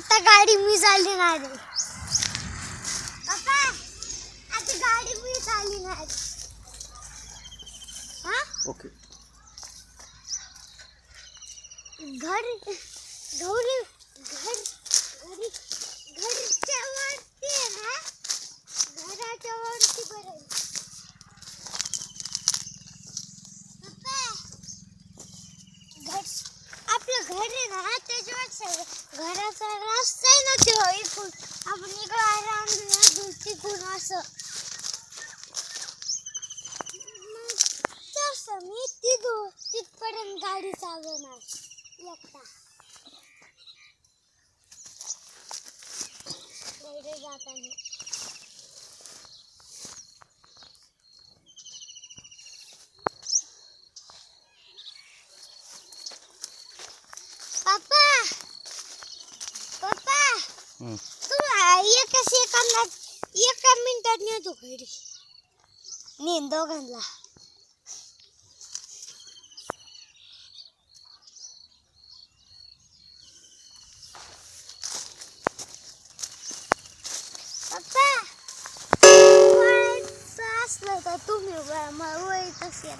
आता गाडी मी आहे पप्पा आता गाडी मी चालणार हा? ओके. घर गौरी घर घरी घरच्या वरती आहे ना घराच्या वरती बरं पप्पा घर आपलं घर आहे ना त्याच्यावर घराचा रस्ता आहे ना तो इकडून आपण इकडं आराम ना असं. तसं मी तिथून तिथपर्यंत गाडी चालवणार एकटा. जाताना. iya kasi kam na iya kam mintad niya to kari lah papa what's last na tatumyo ba itu siya